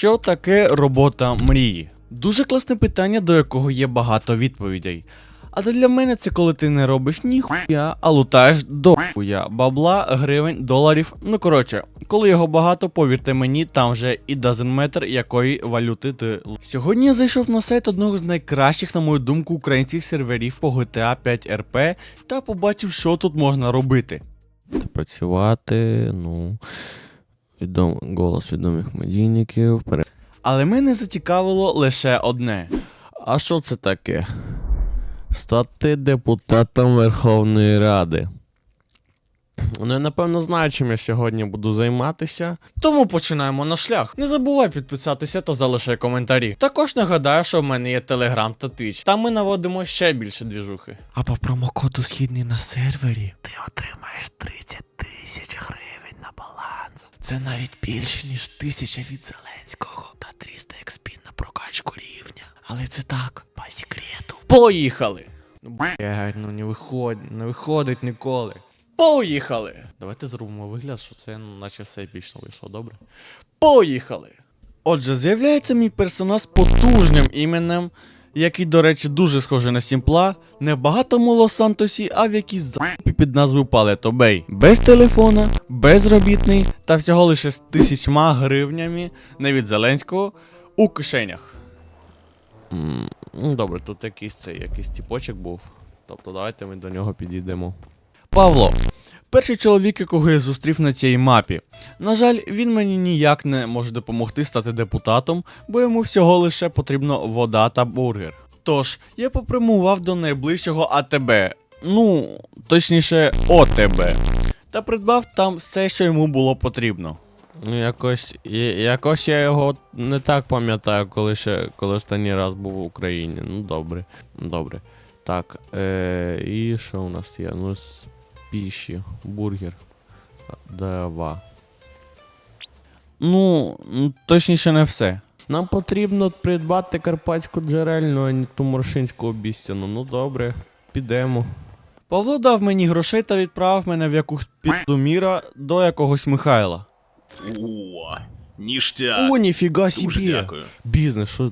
Що таке робота мрії? Дуже класне питання, до якого є багато відповідей. А для мене це коли ти не робиш ніхуя, а лутаєш до хуя бабла, гривень, доларів. Ну коротше, коли його багато, повірте мені, там вже і matter, якої валюти ти. Сьогодні я зайшов на сайт одного з найкращих, на мою думку, українських серверів по GTA 5 RP та побачив, що тут можна робити. Працювати, ну. Відом... Голос відомих медійників. Але мене зацікавило лише одне. А що це таке? Стати депутатом Верховної Ради. Ну, я напевно знаю, чим я сьогодні буду займатися. Тому починаємо наш шлях. Не забувай підписатися та залишай коментарі. Також нагадаю, що в мене є Телеграм та Твіч. Там ми наводимо ще більше двіжухи. А по промокоду східний на сервері ти отримаєш 30 тисяч гривень на баланс. Це навіть більше, ніж тисяча від Зеленського та 300 експін на прокачку рівня. Але це так, по секрету. Поїхали! Ну, блядь, ну не виходить, не виходить ніколи. Поїхали! Давайте зробимо вигляд, що це ну, наче все епічно вийшло, добре? Поїхали! Отже, з'являється мій персонаж з потужним іменем, який, до речі, дуже схожий на Сімпла, не в багатому Лос-Сантосі, а в якійсь за**пі під назвою Палето Бей. Без телефона, безробітний та всього лише з тисячма гривнями, не від Зеленського, у кишенях. Ну, добре, тут якийсь цей якийсь тіпочок був. Тобто давайте ми до нього підійдемо. Павло. Перший чоловік, якого я зустрів на цій мапі. На жаль, він мені ніяк не може допомогти стати депутатом, бо йому всього лише потрібно вода та бургер. Тож, я попрямував до найближчого АТБ, ну, точніше, ОТБ, та придбав там все, що йому було потрібно. Ну, якось, якось я його не так пам'ятаю, коли ще коли останній раз був в Україні. Ну, добре. Добре. Так, е, і що у нас є? Ну, піші, бургер. Дава. Ну, точніше, не все. Нам потрібно придбати карпатську джерельну, а не ту моршинську обіцяну. Ну добре, підемо. Павло дав мені грошей та відправив мене в якусь піду міра до якогось Михайла. О, ніштяк. О, ніфіга Дуже собі! дякую. Бізнес, що.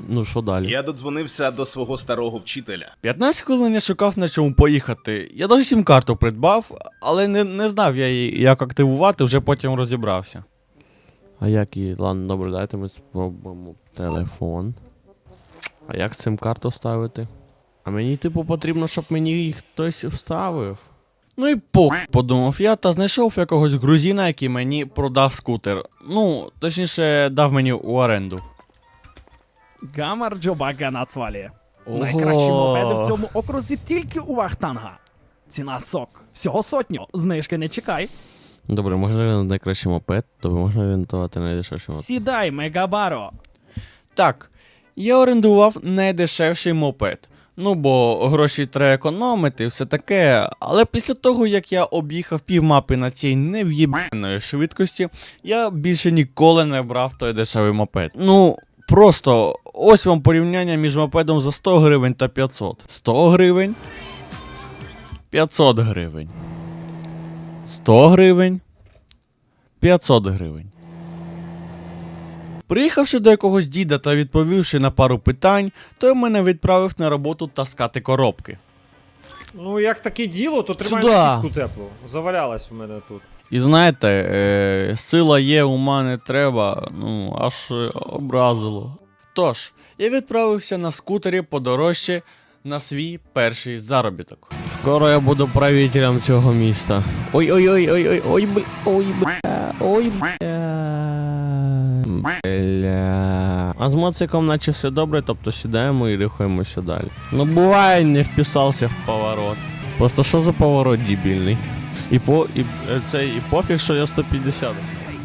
Ну, що далі? Я додзвонився до свого старого вчителя. 15 хвилин я шукав на чому поїхати. Я навіть сім-карту придбав, але не, не знав я її як активувати, вже потім розібрався. А як її? Ладно, добре, дайте ми спробуємо телефон. А як цим карту ставити? А мені, типу, потрібно, щоб мені їх хтось вставив. Ну і по подумав я та знайшов якогось грузина, який мені продав скутер. Ну, точніше, дав мені у оренду. Гамар Джобага Нацвалі. Найкращі мопеди в цьому окрузі тільки у Вахтанга. Ціна сок. Всього сотню. Знижки не чекай. Добре, можна орендувати найкращий мопед, то можна орієнтувати найдешевший мопед. Сідай, Мегабаро. Так, я орендував найдешевший мопед. Ну, бо гроші треба економити, все таке. Але після того, як я об'їхав півмапи на цій нев'єбаної швидкості, я більше ніколи не брав той дешевий мопед. Ну, просто ось вам порівняння між мопедом за 100 гривень та 500. 100 гривень. 500 гривень. 100 гривень. 500 гривень. Приїхавши до якогось діда та відповівши на пару питань, той мене відправив на роботу таскати коробки. Ну, як таке діло, то тримай Сюда. на теплу. Завалялась в мене тут. І знаєте, е, сила є, ума не треба, ну, аж образило. Тож, я відправився на скутері подорожче на свій перший заробіток. Скоро я буду правителем цього міста. Ой-ой-ой-ой-ой, ой, бля, ой, бля, ой, бля. Бля. А з моциком наче все добре, тобто сідаємо і рухаємося далі. Ну буває, не вписався в поворот. Просто що за поворот дебільний? І по і е, це і пофіг, що я 150.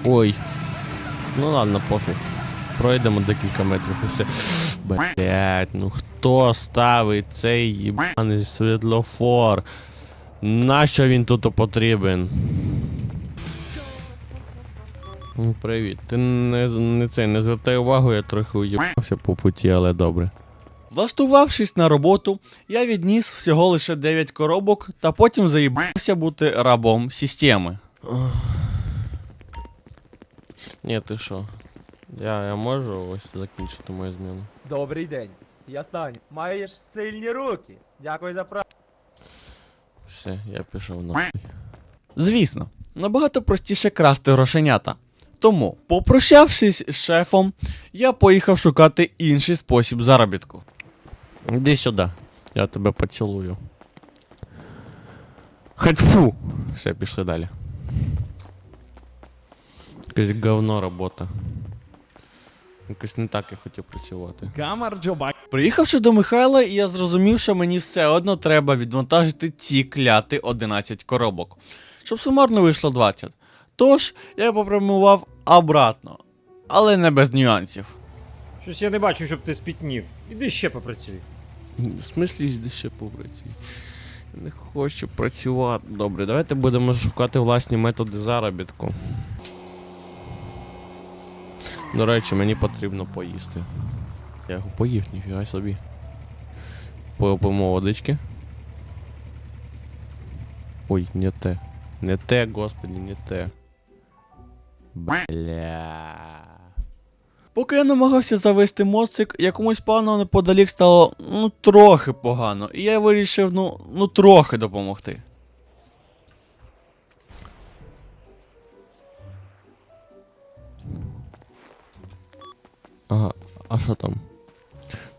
Ой. Ну ладно, пофіг. Пройдемо декілька метрів і все. Блять, ну хто ставить цей їбаний світлофор? Нащо він тут потрібен? Ну, Привіт. Ти не, не цей, не звертай увагу, я трохи уїбався по путі, але добре. Влаштувавшись на роботу, я відніс всього лише 9 коробок та потім заїбався бути рабом системи. Ні, ти що? Я, я можу ось закінчити мою зміну. Добрий день. Я Саня. Маєш сильні руки. Дякую за право. Все, я пішов на. Звісно, набагато простіше красти грошенята. Тому, попрощавшись з шефом, я поїхав шукати інший спосіб заробітку. Іди сюди, я тебе поцілую. Хоть фу! Все, пішли далі. Якесь говно робота. Якось не так я хотів працювати. Гамар Джоба Приїхавши до Михайла, я зрозумів, що мені все одно треба відвантажити ці кляти 11 коробок, щоб сумарно вийшло 20. Тож я попрямував обратно, але не без нюансів. Щось я не бачу, щоб ти спітнів. Іди ще попрацюй. В смислі йди ще попрацюй? Я Не хочу працювати. Добре, давайте будемо шукати власні методи заробітку. До речі, мені потрібно поїсти. Я його поїв, ніфіга собі. Попимо водички. Ой, не те. Не те, господи, не те. Бля. Поки я намагався завести моцик, якомусь пану неподалік стало ну трохи погано, і я вирішив ну, ну трохи допомогти. Ага, а що там?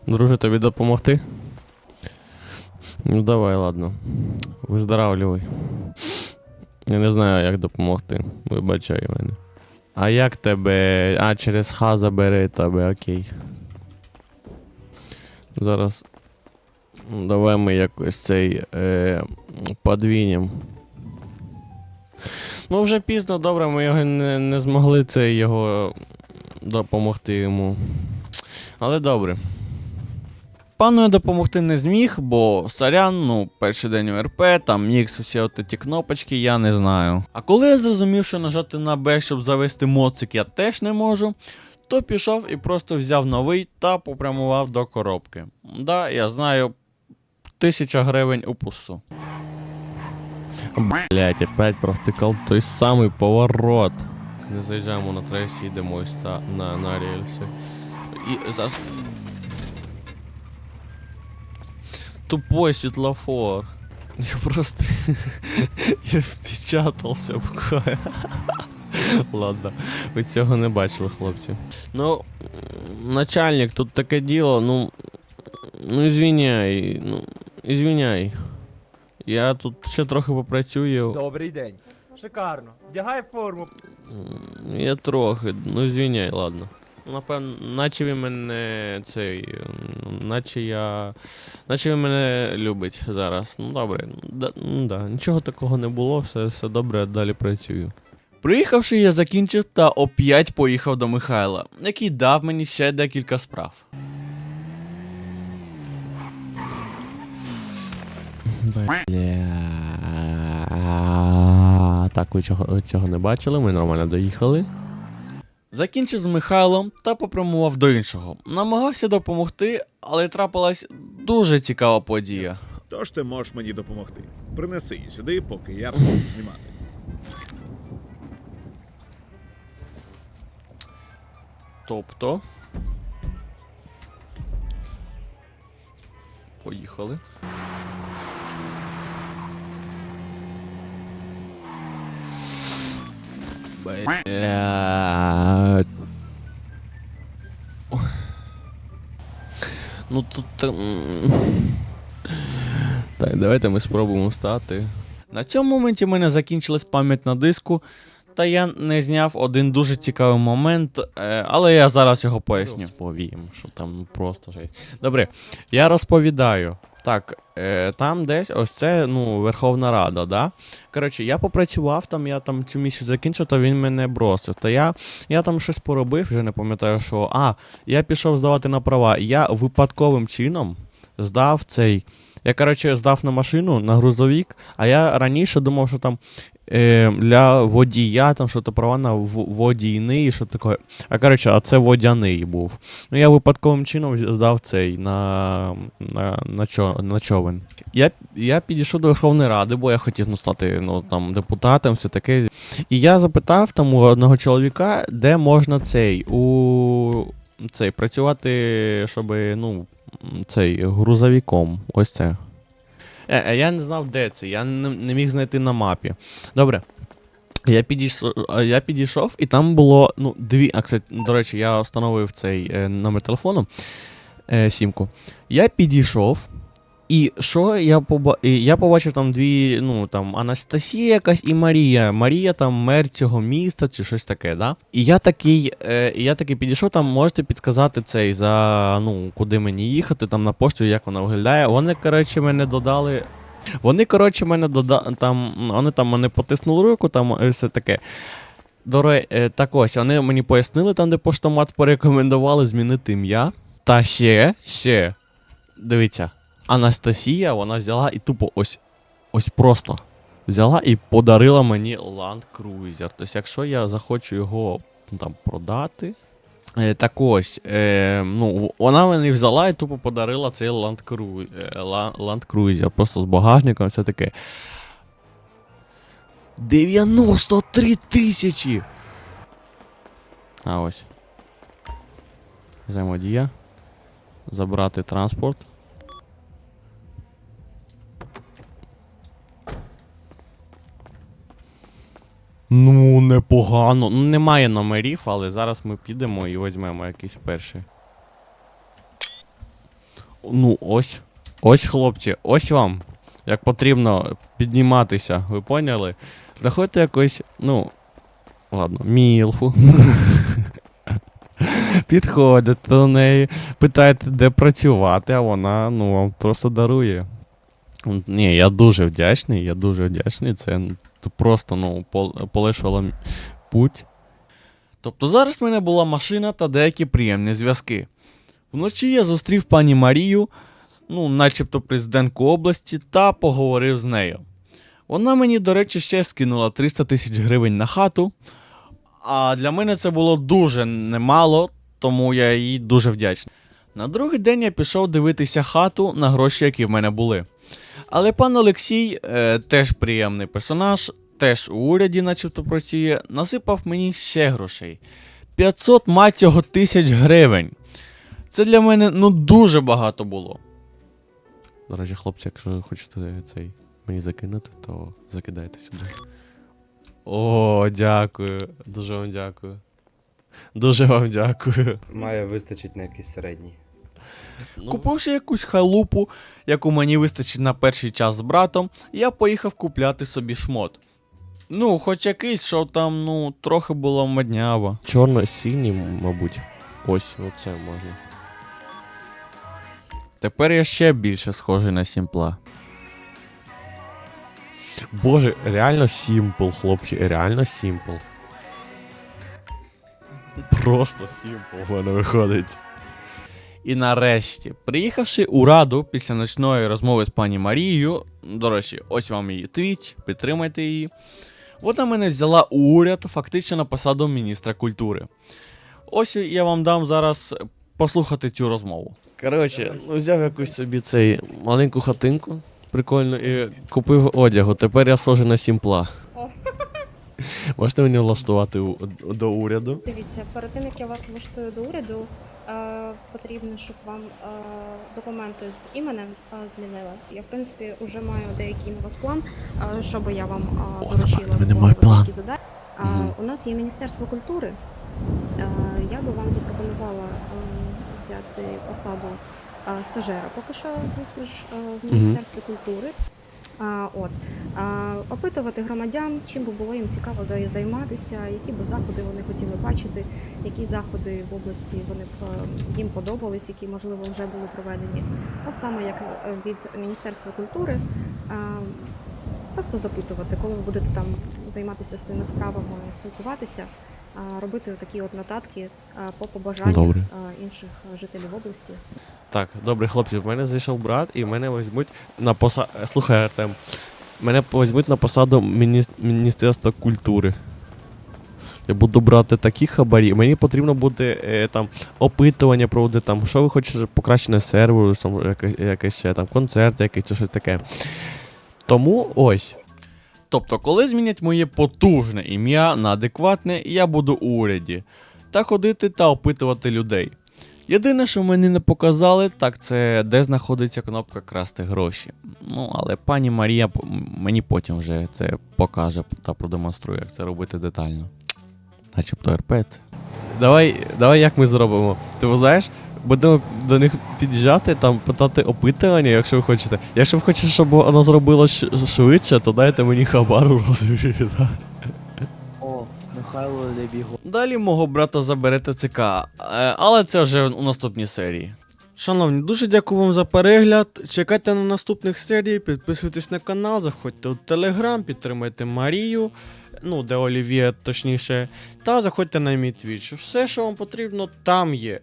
Друже, тобі допомогти? Ну давай, ладно. Виздоравлювай. Я не знаю, як допомогти. Вибачай мене. А як тебе. А, через Х забери тебе, окей. Зараз. Ну, Давай ми якось цей е, подвінем. Ну, вже пізно, добре, ми його не, не змогли цей його допомогти йому. Але добре. Пану я допомогти не зміг, бо сорян, ну, перший день УРП, там нікс, усі от ті кнопочки, я не знаю. А коли я зрозумів, що нажати на Б, щоб завести моцик, я теж не можу, то пішов і просто взяв новий та попрямував до коробки. Да, я знаю, тисяча гривень у пусту. Блять, опять провтикав той самий поворот. Не заїжджаємо на трасі, йдемо ось та, на, на рельси. І зараз. Тупой світлофор. Я просто. Я впечатався буквально. Ладно, ви цього не бачили, хлопці. Ну, начальник, тут таке діло, ну. Ну, извиняй, ну, извиняй. Я тут ще трохи попрацюю. Добрий день. Шикарно. Вдягай форму. Я трохи, ну звіняй, ладно. Напевно, наче він мене цей. Наче я. Наче він мене любить зараз. Ну добре. Да, ну, да. Нічого такого не було, все, все добре, я далі працюю. Приїхавши, я закінчив та оп'ять поїхав до Михайла, який дав мені ще декілька справ. Бля. Так, ви цього, цього не бачили, ми нормально доїхали. Закінчив з Михайлом та попрямував до іншого. Намагався допомогти, але трапилась дуже цікава подія. Тож ти можеш мені допомогти. Принеси її сюди, поки я буду знімати. Тобто. Поїхали. Блядь. Ну тут. Так, давайте ми спробуємо стати. На цьому моменті в мене закінчилась пам'ять на диску, та я не зняв один дуже цікавий момент, е, але я зараз його поясню. Розповім, що там просто жесть. Добре, я розповідаю. Так, е, там десь ось це, ну, Верховна Рада, да? Коротше, я попрацював там, я там цю місію закінчив, та він мене бросив. Та я, я там щось поробив, вже не пам'ятаю, що. А, я пішов здавати на права. Я випадковим чином здав цей. Я, коротше, здав на машину, на грузовік, а я раніше думав, що там е, для водія там що-то права на водійний що таке. А коротше, а це водяний був. Ну я випадковим чином здав цей на, на, на, чо, на човен. Я, я підійшов до Верховної Ради, бо я хотів ну, стати ну, там, депутатом, все таке. І я запитав там у одного чоловіка, де можна цей у цей працювати, щоб ну, цей грузовіком. Ось це. Е, е, я не знав, де це, я не, не міг знайти на мапі. Добре. Я підійшов, я підійшов, і там було ну, дві. А, кстати, до речі, я встановив цей е, номер телефону е, сімку. Я підійшов, і що я поба... я побачив там дві, ну там Анастасія якась і Марія. Марія там мер цього міста чи щось таке, да? І я такий, е, я такий підійшов, там можете підказати цей за ну, куди мені їхати, там на пошту, як вона виглядає. Вони, коротше, мене додали. Вони, коротше, мене додали. Там, вони там мене потиснули руку, там все таке. До е, так ось, вони мені пояснили, там, де поштомат порекомендували змінити ім'я. Та ще, ще. Дивіться, Анастасія, вона взяла і тупо ось, ось просто взяла і подарила мені Land Cruiser. Тобто, якщо я захочу його ну, там продати. Е, так ось, е, ну, вона мені взяла і тупо подарила цей Land, е, Cruiser, просто з багажником, все таке. 93 тисячі! А ось. Взаємодія. Забрати транспорт. Ну, непогано. Ну, немає номерів, але зараз ми підемо і візьмемо якийсь перший. Ну, ось. Ось, хлопці, ось вам. Як потрібно підніматися, ви поняли? Знаходьте якось, ну. Ладно, мілфу. Підходите до неї, питаєте, де працювати, а вона ну, вам просто дарує. Ні, я дуже вдячний, я дуже вдячний. Це просто ну, пол- полегшило путь. Тобто зараз в мене була машина та деякі приємні зв'язки. Вночі я зустрів пані Марію, ну, начебто президентку області, та поговорив з нею. Вона мені, до речі, ще скинула 300 тисяч гривень на хату. А для мене це було дуже немало, тому я їй дуже вдячний. На другий день я пішов дивитися хату на гроші, які в мене були. Але пан Олексій, е, теж приємний персонаж, теж у уряді, начебто працює, насипав мені ще грошей. 500 мать його тисяч гривень. Це для мене ну дуже багато було. До речі, хлопці, якщо хочете цей мені закинути, то закидайте сюди. О, дякую. Дуже вам дякую. Дуже вам дякую. Має вистачить на якийсь середній. Купивши якусь халупу, яку мені вистачить на перший час з братом, я поїхав купляти собі шмот. Ну, хоч якийсь, що там, ну, трохи було модняво. Чорно-синій, мабуть. Ось, оце можна. Тепер я ще більше схожий на сімпла. Боже, реально сімпл, хлопці, реально сімпл. Просто сімпл в мене виходить. І нарешті, приїхавши у раду після ночної розмови з пані Марією, до речі, ось вам її твіч, підтримайте її. Вона мене взяла у уряд фактично на посаду міністра культури. Ось я вам дам зараз послухати цю розмову. Коротше, ну, взяв якусь собі цей маленьку хатинку, прикольно, і купив одягу. Тепер я схожий на сімпла. Можете мені влаштувати у- до уряду? Дивіться, перед тим як я вас влаштую до уряду, потрібно, щоб вам е, документи з іменем е, змінили. Я, в принципі, вже маю деякий на вас план, е, щоб я вам е, доручила такі задачі. У нас є Міністерство культури. Е, Я би вам запропонувала е, взяти посаду е, стажера. Поки що, звісно ж, е, в. Міністерстві культури. От. Опитувати громадян, чим би було їм цікаво займатися, які би заходи вони хотіли бачити, які заходи в області вони б е, їм подобались, які можливо вже були проведені. От саме як е, від Міністерства культури. а, Просто запитувати, коли ви будете там займатися своїми справами, спілкуватися, робити такі от нотатки по побажаннях Добре. інших жителів області. Так, добре, хлопці, в мене зайшов брат, і мене візьмуть на посаду. Слухай, Артем. Мене візьмуть на посаду міні... Міністерства культури. Я буду брати такі хабарі. Мені потрібно буде е, там опитування проводити, там, що ви хочете покращене серверу, там, якесь ще там концерт, якийсь чи щось таке. Тому ось. Тобто, коли змінять моє потужне ім'я на адекватне, я буду у уряді. Та ходити та опитувати людей. Єдине, що мені не показали, так це де знаходиться кнопка красти гроші. Ну, але пані Марія мені потім вже це покаже та продемонструє, як це робити детально. Начебто РП. Давай, давай як ми зробимо? Ти знаєш, будемо до них під'їжджати, там питати опитування, якщо ви хочете. Якщо ви хочете, щоб воно зробило швидше, то дайте мені хабару розвірі. Михайло Лебіго. Далі мого брата забере ТЦК, е, але це вже у наступній серії. Шановні, дуже дякую вам за перегляд. Чекайте на наступних серій, підписуйтесь на канал, заходьте у Телеграм, підтримайте Марію, ну, де Олівія, точніше, та заходьте на мій твіч. Все, що вам потрібно, там є.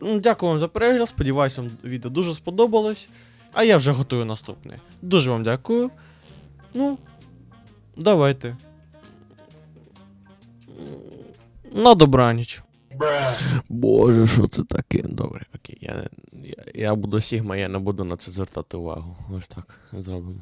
Ну, Дякую вам за перегляд. Сподіваюся, вам відео дуже сподобалось. А я вже готую наступне. Дуже вам дякую. Ну, давайте. На добраніч. Боже, що це таке? Добре, окей. Я, я, я буду Сігма, я не буду на це звертати увагу. Ось так зробимо.